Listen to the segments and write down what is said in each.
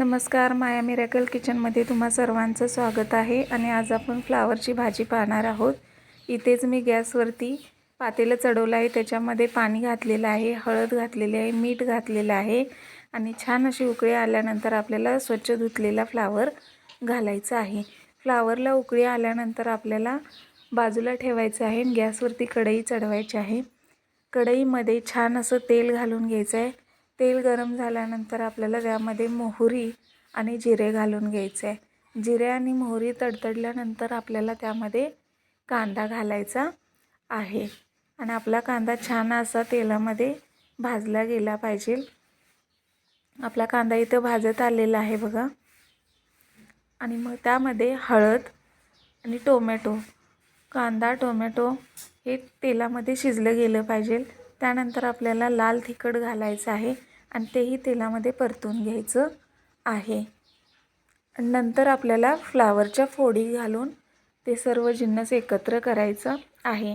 नमस्कार माया मिरॅकल किचनमध्ये तुम्हा सर्वांचं स्वागत आहे आणि आज आपण फ्लावरची भाजी पाहणार आहोत. इथेच मी गॅसवरती पातेलं चढवलं आहे त्याच्यामध्ये पाणी घातलेलं आहे हळद घातलेली आहे मीठ घातलेलं आहे आणि छान अशी उकळी आल्यानंतर आपल्याला स्वच्छ धुतलेला फ्लावर घालायचा आहे. फ्लावरला उकळी आल्यानंतर आपल्याला बाजूला ठेवायचं आहे आणि गॅसवरती कढई चढवायची आहे. कढईमध्ये छान असं तेल घालून घ्यायचं आहे. तेल गरम झाल्यानंतर आपल्याला त्यामध्ये मोहरी आणि जिरे घालून घ्यायचे. आहे जिरे आणि मोहरी तडतडल्यानंतर आपल्याला त्यामध्ये कांदा घालायचा आहे. आणि आपला कांदा छान असा तेलामध्ये भाजला गेला पाहिजे. आपला कांदा इथं भाजत आलेला आहे बघा. आणि मग त्यामध्ये हळद आणि टोमॅटो. कांदा टोमॅटो हे तेलामध्ये शिजलं गेलं पाहिजे. त्यानंतर आपल्याला लाल तिखट घालायचं आहे. आणि तेही तेलामध्ये परतून घ्यायचं आहे. नंतर आपल्याला फ्लावरच्या फोडी घालून ते सर्व जिन्नस एकत्र करायचं आहे.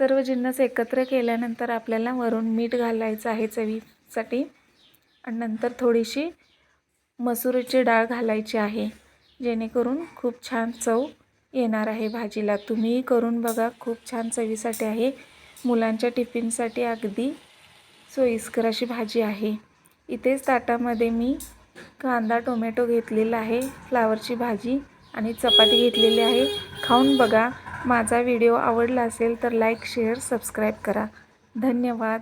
सर्व जिन्नस एकत्र केल्यानंतर आपल्याला वरून मीठ घालायचं आहे चवीसाठी. आणि नंतर थोडीशी मसुरीची डाळ घालायची आहे. जेणेकरून खूप छान चव येणार आहे भाजीला. तुम्हीही करून बघा. खूप छान चवीसाठी आहे. मुलांच्या टिफिनसाठी अगदी सोयीस्कर अशी भाजी आहे. इथेच ताटामध्ये मी कांदा टोमॅटो घेतलेला आहे फ्लावरची भाजी आणि चपाती घेतलेली आहे. खाऊन बघा. माझा व्हिडिओ आवडला असेल तर लाईक शेअर सबस्क्राईब करा. धन्यवाद.